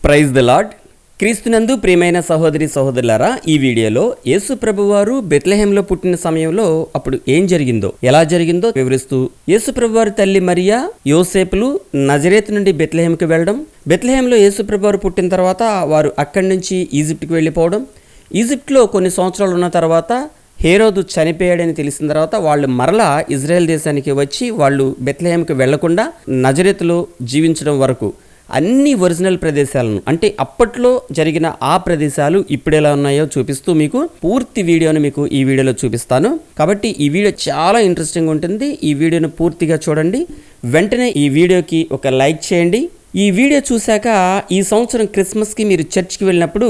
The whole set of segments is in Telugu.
ప్రైజ్ ద లాడ్ క్రీస్తునందు ప్రియమైన సహోదరి సహోదరులారా ఈ వీడియోలో యేసు ప్రభువారు బెత్లెహేంలో పుట్టిన సమయంలో అప్పుడు ఏం జరిగిందో ఎలా జరిగిందో వివరిస్తూ యేసు ప్రభువారి తల్లి మరియా యోసేపులు నజరేత్ నుండి బెత్లెహేంకి వెళ్ళడం బెత్లెహేంలో యేసు ప్రభువారు పుట్టిన తర్వాత వారు అక్కడి నుంచి ఈజిప్ట్కి వెళ్ళిపోవడం ఈజిప్ట్లో కొన్ని సంవత్సరాలు ఉన్న తర్వాత హేరోదు చనిపోయాడని తెలిసిన తర్వాత వాళ్ళు మరలా ఇజ్రాయెల్ దేశానికి వచ్చి వాళ్ళు బెత్లెహేంకి వెళ్ళకుండా నజరేతులో జీవించడం వరకు అన్ని ఒరిజినల్ ప్రదేశాలను అంటే అప్పట్లో జరిగిన ఆ ప్రదేశాలు ఇప్పుడెలా ఉన్నాయో చూపిస్తూ మీకు పూర్తి వీడియోను మీకు ఈ వీడియోలో చూపిస్తాను. కాబట్టి ఈ వీడియో చాలా ఇంట్రెస్టింగ్ ఉంటుంది. ఈ వీడియోను పూర్తిగా చూడండి. వెంటనే ఈ వీడియోకి ఒక లైక్ చేయండి. ఈ వీడియో చూశాక ఈ సంవత్సరం క్రిస్మస్కి మీరు చర్చ్కి వెళ్ళినప్పుడు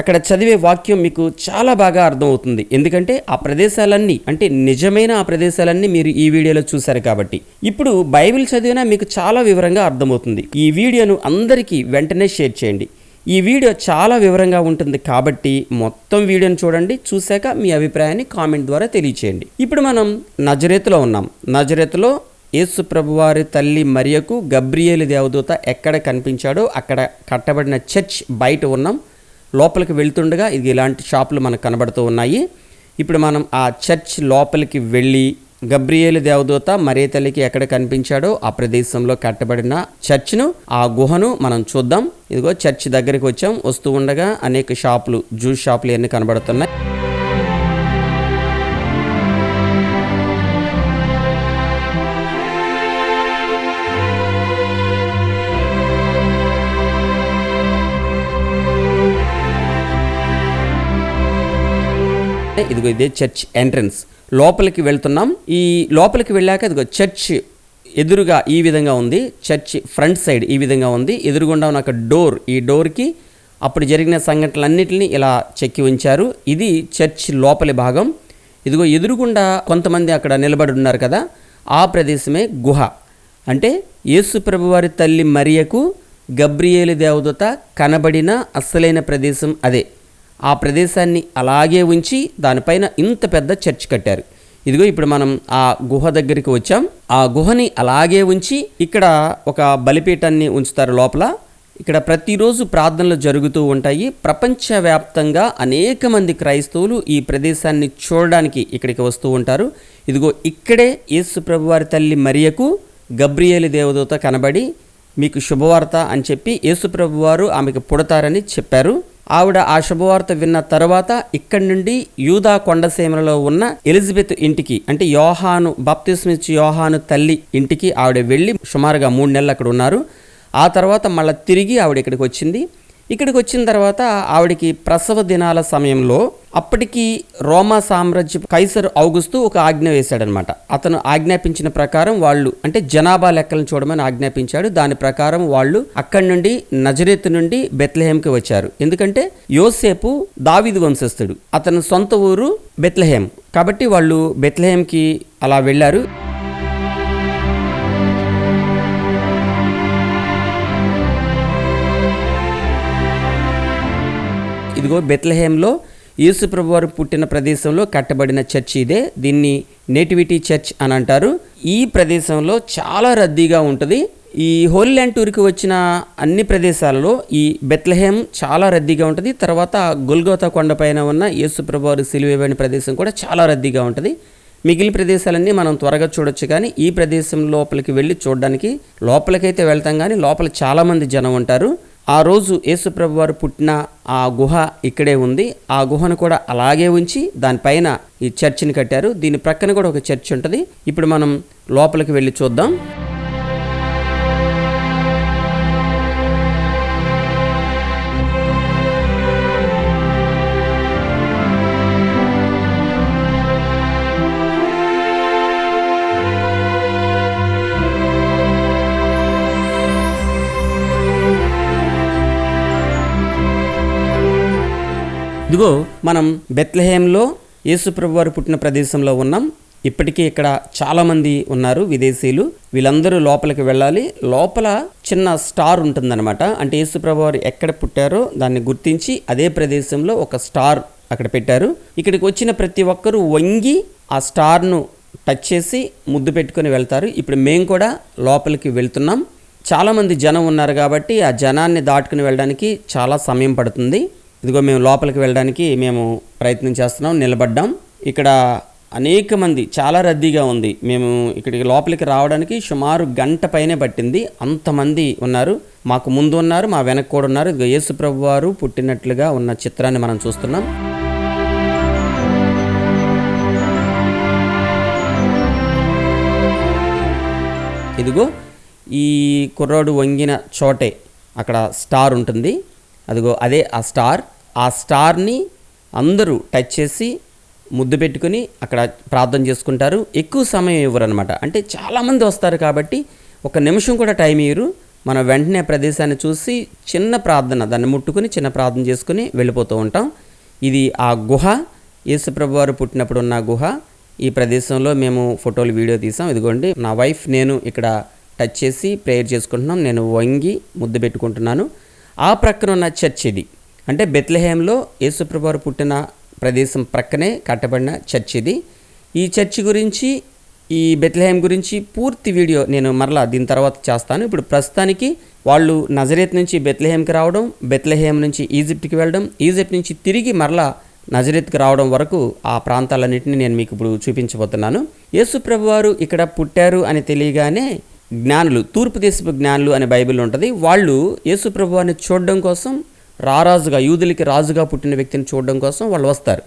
అక్కడ చదివే వాక్యం మీకు చాలా బాగా అర్థమవుతుంది. ఎందుకంటే ఆ ప్రదేశాలన్నీ అంటే నిజమైన ఆ ప్రదేశాలన్నీ మీరు ఈ వీడియోలో చూశారు కాబట్టి. ఇప్పుడు బైబిల్ చదివినా మీకు చాలా వివరంగా అర్థమవుతుంది. ఈ వీడియోను అందరికీ వెంటనే షేర్ చేయండి. ఈ వీడియో చాలా వివరంగా ఉంటుంది కాబట్టి మొత్తం వీడియోని చూడండి. చూశాక మీ అభిప్రాయాన్ని కామెంట్ ద్వారా తెలియచేయండి. ఇప్పుడు మనం నజరేతులో ఉన్నాం. నజరేతులో యేసు ప్రభువారి తల్లి మరియకు గబ్రియేలు దేవదూత ఎక్కడ కనిపించాడో అక్కడ కట్టబడిన చర్చ్ బయట ఉన్నాం. లోపలికి వెళ్తుండగా ఇది ఇలాంటి షాపులు మనకు కనబడుతూ ఉన్నాయి. ఇప్పుడు మనం ఆ చర్చ్ లోపలికి వెళ్ళి గబ్రియేలు దేవదూత మరే తల్లికి ఎక్కడ కనిపించాడో ఆ ప్రదేశంలో కట్టబడిన చర్చ్ను ఆ గుహను మనం చూద్దాం. ఇదిగో చర్చ్ దగ్గరికి వచ్చాం. వస్తూ ఉండగా అనేక షాపులు జ్యూస్ షాపులు ఇవన్నీ కనబడుతున్నాయి. ఇదిగో ఇదే చర్చ్ ఎంట్రన్స్. లోపలికి వెళ్తున్నాం. ఈ లోపలికి వెళ్ళాక ఇదిగో చర్చ్ ఎదురుగా ఈ విధంగా ఉంది. చర్చ్ ఫ్రంట్ సైడ్ ఈ విధంగా ఉంది. ఎదురుగుండా ఉన్న ఒక డోర్. ఈ డోర్కి అప్పుడు జరిగిన సంఘటనలన్నింటినీ ఇలా చెక్కి ఉంచారు. ఇది చర్చ్ లోపలి భాగం. ఇదిగో ఎదురుగుండా కొంతమంది అక్కడ నిలబడి ఉన్నారు కదా. ఆ ప్రదేశమే గుహ. అంటే యేసు ప్రభువారి తల్లి మరియకు గబ్రియేలు దేవదూత కనబడిన అస్సలైన ప్రదేశం అదే. ఆ ప్రదేశాన్ని అలాగే ఉంచి దానిపైన ఇంత పెద్ద చర్చ్ కట్టారు. ఇదిగో ఇప్పుడు మనం ఆ గుహ దగ్గరికి వచ్చాం. ఆ గుహని అలాగే ఉంచి ఇక్కడ ఒక బలిపీఠాన్ని ఉంచుతారు లోపల. ఇక్కడ ప్రతిరోజు ప్రార్థనలు జరుగుతూ ఉంటాయి. ప్రపంచవ్యాప్తంగా అనేక మంది క్రైస్తవులు ఈ ప్రదేశాన్ని చూడడానికి ఇక్కడికి వస్తూ ఉంటారు. ఇదిగో ఇక్కడే యేసు ప్రభువారి తల్లి మరియకు గబ్రియేలు దేవదూత కనబడి మీకు శుభవార్త అని చెప్పి యేసుప్రభు వారు ఆమెకు పుడతారని చెప్పారు. ఆవిడ ఆ శుభవార్త విన్న తర్వాత ఇక్కడి నుండి యూదా కొండసీమలలో ఉన్న ఎలిజబెత్ ఇంటికి అంటే యోహాను బప్తిస్మిచ్ యోహాను తల్లి ఇంటికి ఆవిడ వెళ్ళి సుమారుగా మూడు నెలలు అక్కడ ఉన్నారు. ఆ తర్వాత మళ్ళీ తిరిగి ఆవిడ ఇక్కడికి వచ్చింది. ఇక్కడికి వచ్చిన తర్వాత ఆవిడకి ప్రసవ దినాల సమయంలో అప్పటికి రోమా సామ్రాజ్య కైసర్ ఔగుస్తూ ఒక ఆజ్ఞ వేశాడనమాట. అతను ఆజ్ఞాపించిన ప్రకారం వాళ్ళు అంటే జనాభా లెక్కలను చూడమని ఆజ్ఞాపించాడు. దాని ప్రకారం వాళ్ళు అక్కడి నుండి నజరేత్ నుండి బెత్లహేమ్కి వచ్చారు. ఎందుకంటే యోసేపు దావిదు వంశస్థుడు. అతని సొంత ఊరు బెత్లహేమ్ కాబట్టి వాళ్ళు బెత్లహేమ్కి అలా వెళ్ళారు. ఇదిగో బెత్లహేంలో యేసు ప్రభువారు పుట్టిన ప్రదేశంలో కట్టబడిన చర్చ్ ఇదే. దీన్ని నేటివిటీ చర్చ్ అని అంటారు. ఈ ప్రదేశంలో చాలా రద్దీగా ఉంటుంది. ఈ హోల్యాండ్ ల్యాండ్ టూర్కి వచ్చిన అన్ని ప్రదేశాలలో ఈ బెత్లహేమ్ చాలా రద్దీగా ఉంటుంది. తర్వాత గొల్గోతా కొండపైన ఉన్న యేసుప్రభువారు ప్రభువారు ప్రదేశం కూడా చాలా రద్దీగా ఉంటుంది. మిగిలిన ప్రదేశాలన్నీ మనం త్వరగా చూడొచ్చు కానీ ఈ ప్రదేశం లోపలికి వెళ్ళి చూడడానికి లోపలికైతే వెళ్తాం కానీ లోపల చాలామంది జనం ఉంటారు. ఆ రోజు యేసుప్రభు వారు పుట్టిన ఆ గుహ ఇక్కడే ఉంది. ఆ గుహను కూడా అలాగే ఉంచి దానిపైన ఈ చర్చిని కట్టారు. దీని ప్రక్కన కూడా ఒక చర్చ్ ఉంటుంది. ఇప్పుడు మనం లోపలికి వెళ్ళి చూద్దాం. ఇదిగో మనం బెత్లహేంలో యేసుప్రభు వారు పుట్టిన ప్రదేశంలో ఉన్నాం. ఇప్పటికీ ఇక్కడ చాలామంది ఉన్నారు విదేశీయులు. వీళ్ళందరూ లోపలికి వెళ్ళాలి. లోపల చిన్న స్టార్ ఉంటుందన్నమాట. అంటే యేసుప్రభు వారు ఎక్కడ పుట్టారో దాన్ని గుర్తించి అదే ప్రదేశంలో ఒక స్టార్ అక్కడ పెట్టారు. ఇక్కడికి వచ్చిన ప్రతి ఒక్కరూ వంగి ఆ స్టార్ను టచ్ చేసి ముద్దు పెట్టుకొని వెళ్తారు. ఇప్పుడు మేము కూడా లోపలికి వెళ్తున్నాం. చాలామంది జనం ఉన్నారు కాబట్టి ఆ జనాన్ని దాటుకుని వెళ్ళడానికి చాలా సమయం పడుతుంది. ఇదిగో మేము లోపలికి వెళ్ళడానికి మేము ప్రయత్నం చేస్తున్నాం నిలబడ్డాం. ఇక్కడ అనేక మంది చాలా రద్దీగా ఉంది. మేము ఇక్కడికి లోపలికి రావడానికి సుమారు గంట పైనే పట్టింది. అంతమంది ఉన్నారు. మాకు ముందు ఉన్నారు మా వెనక కూడా ఉన్నారు. ఇదిగో యేసు ప్రభు వారు పుట్టినట్లుగా ఉన్న చిత్రాన్ని మనం చూస్తున్నాం. ఇదిగో ఈ కుర్రాడు వంగిన చోటే. అక్కడ స్టార్ ఉంటుంది. అదిగో అదే ఆ స్టార్. ఆ స్టార్ని అందరూ టచ్ చేసి ముద్దు పెట్టుకుని అక్కడ ప్రార్థన చేసుకుంటారు. ఎక్కువ సమయం ఇవ్వరు అనమాట అంటే చాలామంది వస్తారు కాబట్టి ఒక నిమిషం కూడా టైం ఇవ్వరు మనం వెంటనే ప్రదేశాన్ని చూసి చిన్న ప్రార్థన దాన్ని ముట్టుకుని చిన్న ప్రార్థన చేసుకుని వెళ్ళిపోతూ ఉంటాం. ఇది ఆ గుహ. యేసుప్రభు వారు పుట్టినప్పుడు ఉన్న గుహ. ఈ ప్రదేశంలో మేము ఫోటోలు వీడియో తీసాం. ఇదిగోండి నా వైఫ్ నేను ఇక్కడ టచ్ చేసి ప్రేయర్ చేసుకుంటున్నాం. నేను వంగి ముద్దు పెట్టుకుంటున్నాను. ఆ ప్రక్కన ఉన్న చర్చ్ ఇది. అంటే బెత్లహేంలో యేసుప్రభువారు పుట్టిన ప్రదేశం ప్రక్కనే కట్టబడిన చర్చ్ ఇది. ఈ చర్చ్ గురించి ఈ బెత్లహేం గురించి పూర్తి వీడియో నేను మరలా దీని తర్వాత చేస్తాను. ఇప్పుడు ప్రస్తుతానికి వాళ్ళు నజరేత్ నుంచి బెత్లహేంకి రావడం బెత్లహేం నుంచి ఈజిప్ట్కి వెళ్ళడం ఈజిప్ట్ నుంచి తిరిగి మరలా నజరెత్కి రావడం వరకు ఆ ప్రాంతాలన్నింటినీ నేను మీకు ఇప్పుడు చూపించబోతున్నాను. యేసుప్రభువారు ఇక్కడ పుట్టారు అని తెలియగానే జ్ఞానులు తూర్పు దేశపు జ్ఞానులు అనే బైబిల్ ఉంటుంది. వాళ్ళు యేసు అని చూడడం కోసం రారాజుగా యూదులకి రాజుగా పుట్టిన వ్యక్తిని చూడడం కోసం వాళ్ళు వస్తారు.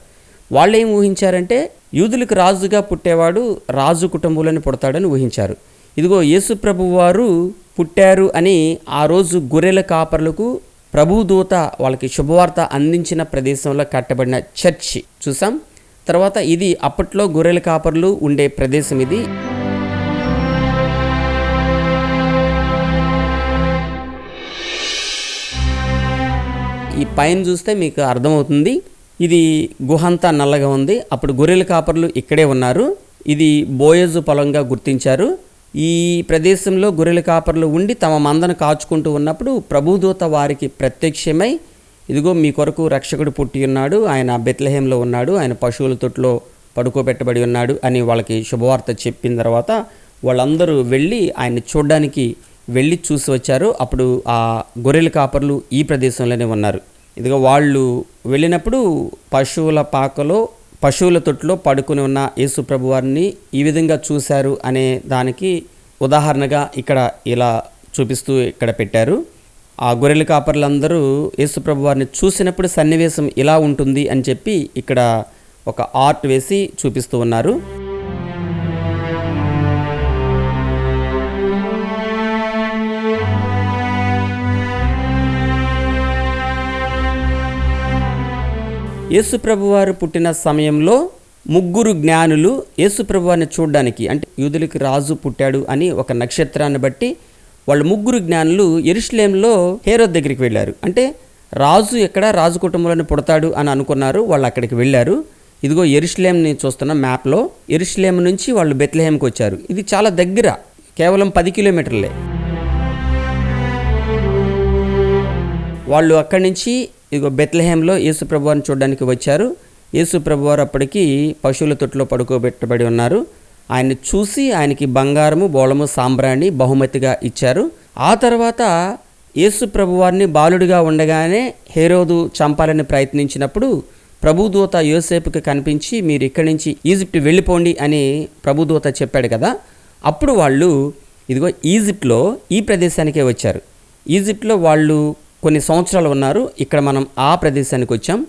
వాళ్ళు ఏం ఊహించారంటే యూదులకు రాజుగా పుట్టేవాడు రాజు కుటుంబంలోనే పుడతాడని ఊహించారు. ఇదిగో యేసు ప్రభు వారు పుట్టారు అని ఆ రోజు గొర్రెల కాపర్లకు ప్రభుదూత వాళ్ళకి శుభవార్త అందించిన ప్రదేశంలో కట్టబడిన చర్చి. చూసాం? తర్వాత ఇది అప్పట్లో గొర్రెల కాపర్లు ఉండే ప్రదేశం ఇది. ఈ పైన చూస్తే మీకు అర్థమవుతుంది. ఇది గుహంతా నల్లగా ఉంది. అప్పుడు గొర్రెల కాపర్లు ఇక్కడే ఉన్నారు. ఇది బోయజు పొలంగా గుర్తించారు. ఈ ప్రదేశంలో గొర్రెల కాపర్లు ఉండి తమ మందను కాచుకుంటూ ఉన్నప్పుడు ప్రభుదూత వారికి ప్రత్యక్షమై ఇదిగో మీ కొరకు రక్షకుడు పుట్టి ఉన్నాడు. ఆయన బెత్లహేంలో ఉన్నాడు. ఆయన పశువుల తొట్లో పడుకోబెట్టబడి ఉన్నాడు అని వాళ్ళకి శుభవార్త చెప్పిన తర్వాత వాళ్ళందరూ వెళ్ళి ఆయన్ని చూడడానికి వెళ్ళి చూసి వచ్చారు. అప్పుడు ఆ గొర్రెల కాపర్లు ఈ ప్రదేశంలోనే ఉన్నారు. ఇదిగో వాళ్ళు వెళ్ళినప్పుడు పశువుల పాకలో పశువుల తొట్టులో పడుకుని ఉన్న యేసు ప్రభు వారిని ఈ విధంగా చూశారు అనే దానికి ఉదాహరణగా ఇక్కడ ఇలా చూపిస్తూ ఇక్కడ పెట్టారు. ఆ గొర్రెల కాపర్లందరూ యేసు ప్రభు వారిని చూసినప్పుడు సన్నివేశం ఇలా ఉంటుంది అని చెప్పి ఇక్కడ ఒక ఆర్ట్ వేసి చూపిస్తూ ఉన్నారు. యేసుప్రభువారు పుట్టిన సమయంలో ముగ్గురు జ్ఞానులు యేసుప్రభువారిని చూడడానికి అంటే యూదులకి రాజు పుట్టాడు అని ఒక నక్షత్రాన్ని బట్టి వాళ్ళు ముగ్గురు జ్ఞానులు ఎరుషులేంలో హేరో దగ్గరికి వెళ్ళారు. అంటే రాజు ఎక్కడ? రాజు కుటుంబంలోనే పుడతాడు అని అనుకున్నారు. వాళ్ళు అక్కడికి వెళ్ళారు. ఇదిగో ఎరుషులేంని చూస్తున్న మ్యాప్లో ఎరుషులేం నుంచి వాళ్ళు బెత్లహేమ్కి వచ్చారు. ఇది చాలా దగ్గర కేవలం పది కిలోమీటర్లే. వాళ్ళు అక్కడి నుంచి ఇదిగో బెత్లహేంలో యేసుప్రభువారిని చూడడానికి వచ్చారు. యేసుప్రభువారు అప్పటికి పశువుల తొట్టులో పడుకోబెట్టబడి ఉన్నారు. ఆయన చూసి ఆయనకి బంగారము బోళము సాంబ్రాణి బహుమతిగా ఇచ్చారు. ఆ తర్వాత యేసు ప్రభువారిని బాలుడిగా ఉండగానే హేరోదు చంపాలని ప్రయత్నించినప్పుడు ప్రభుదూత యోసేపుకి కనిపించి మీరు ఇక్కడి నుంచి ఈజిప్ట్ వెళ్ళిపోండి అని ప్రభుదూత చెప్పాడు కదా. అప్పుడు వాళ్ళు ఇదిగో ఈజిప్ట్లో ఈ ప్రదేశానికే వచ్చారు. ఈజిప్ట్లో వాళ్ళు కొన్ని సంవత్సరాలు ఉన్నారు. ఇక్కడ మనం ఆ ప్రదేశానికి వచ్చాం.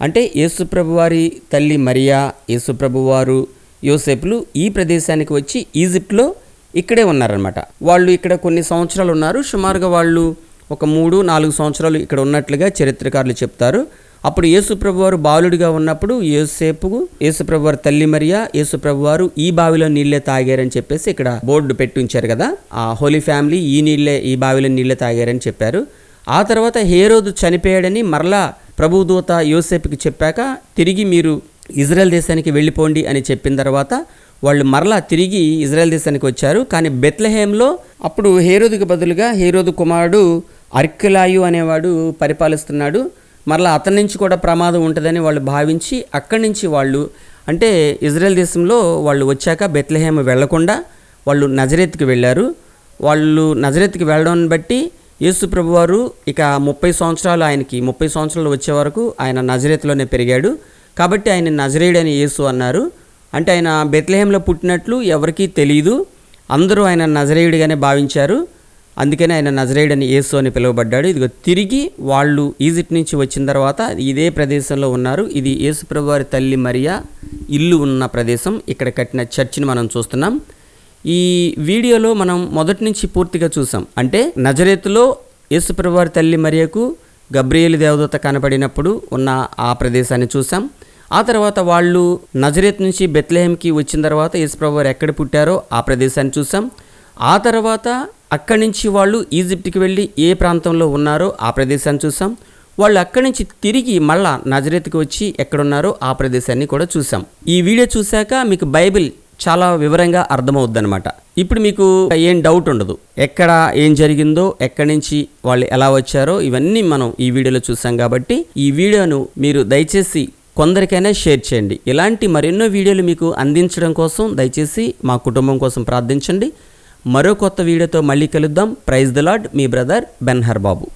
అంటే యేసుప్రభు వారి తల్లి మరియా యేసుప్రభు వారు యోసేపులు ఈ ప్రదేశానికి వచ్చి ఈజిప్ట్లో ఇక్కడే ఉన్నారనమాట వాళ్ళు ఇక్కడ కొన్ని సంవత్సరాలు ఉన్నారు. సుమారుగా వాళ్ళు ఒక మూడు నాలుగు సంవత్సరాలు ఇక్కడ ఉన్నట్లుగా చరిత్రకారులు చెప్తారు. అప్పుడు యేసుప్రభు వారు బాలుడిగా ఉన్నప్పుడు యేసేపు యేసుప్రభు వారి తల్లి మరియా యేసుప్రభు వారు ఈ బావిలో నీళ్ళే తాగారని చెప్పేసి ఇక్కడ బోర్డు పెట్టి ఉంచారు కదా. ఆ హోలీ ఫ్యామిలీ ఈ నీళ్ళే ఈ బావిలో నీళ్ళే తాగారని చెప్పారు. ఆ తర్వాత హేరోదు చనిపోయాడని మరలా ప్రభుదూత యోసేపుకి చెప్పాక తిరిగి మీరు ఇజ్రాయెల్ దేశానికి వెళ్ళిపోండి అని చెప్పిన తర్వాత వాళ్ళు మరలా తిరిగి ఇజ్రాయెల్ దేశానికి వచ్చారు. కానీ బెత్లహేమ్లో అప్పుడు హేరోదుకి బదులుగా హేరోదు కుమారుడు అర్కిలాయు అనేవాడు పరిపాలిస్తున్నాడు. మరలా అతని నుంచి కూడా ప్రమాదం ఉంటుందని వాళ్ళు భావించి అక్కడి నుంచి వాళ్ళు అంటే ఇజ్రాయెల్ దేశంలో వాళ్ళు వచ్చాక బెత్లహేమ్ వెళ్ళకుండా వాళ్ళు నజరేత్కి వెళ్ళారు. వాళ్ళు నజరెత్కి వెళ్ళడం బట్టి యేసు ప్రభువారు ఇక ముప్పై సంవత్సరాలు ఆయనకి ముప్పై సంవత్సరాలు వచ్చే వరకు ఆయన నజరేత్లోనే పెరిగాడు. కాబట్టి ఆయన నజరేయుడని యేసు అన్నారు. అంటే ఆయన బెత్లహేంలో పుట్టినట్లు ఎవరికీ తెలియదు అందరూ ఆయన నజరేయుడిగానే భావించారు. అందుకనే ఆయన నజరేయుడని యేసు అని పిలువబడ్డాడు. ఇదిగో తిరిగి వాళ్ళు ఈజిప్ట్ నుంచి వచ్చిన తర్వాత ఇదే ప్రదేశంలో ఉన్నారు. ఇది యేసు ప్రభువారి తల్లి మరియా ఇల్లు ఉన్న ప్రదేశం. ఇక్కడ కట్టిన చర్చిని మనం చూస్తున్నాం. ఈ వీడియోలో మనం మొదటి నుంచి పూర్తిగా చూసాం. అంటే నజరేతులో యేసుప్రభువారి తల్లి మరియకు గబ్రియేలు దేవదూత కనపడినప్పుడు ఉన్న ఆ ప్రదేశాన్ని చూసాం. ఆ తర్వాత వాళ్ళు నజరేత్ నుంచి బెత్లహేమ్కి వచ్చిన తర్వాత యేసుప్రభువారు ఎక్కడ పుట్టారో ఆ ప్రదేశాన్ని చూసాం. ఆ తర్వాత అక్కడి నుంచి వాళ్ళు ఈజిప్ట్కి వెళ్ళి ఏ ప్రాంతంలో ఉన్నారో ఆ ప్రదేశాన్ని చూసాం. వాళ్ళు అక్కడి నుంచి తిరిగి మళ్ళా నజరేత్కి వచ్చి ఎక్కడున్నారో ఆ ప్రదేశాన్ని కూడా చూసాం. ఈ వీడియో చూశాక మీకు బైబిల్ చాలా వివరంగా అర్థమవుద్దనమాట ఇప్పుడు మీకు ఏం డౌట్ ఉండదు. ఎక్కడ ఏం జరిగిందో ఎక్కడి నుంచి వాళ్ళు ఎలా వచ్చారో ఇవన్నీ మనం ఈ వీడియోలో చూసాం కాబట్టి ఈ వీడియోను మీరు దయచేసి కొందరికైనా షేర్ చేయండి. ఇలాంటి మరెన్నో వీడియోలు మీకు అందించడం కోసం దయచేసి మా కుటుంబం కోసం ప్రార్థించండి. మరో కొత్త వీడియోతో మళ్ళీ కలుద్దాం. ప్రైజ్ ద లాడ్ మీ బ్రదర్ బెన్హర్ బాబు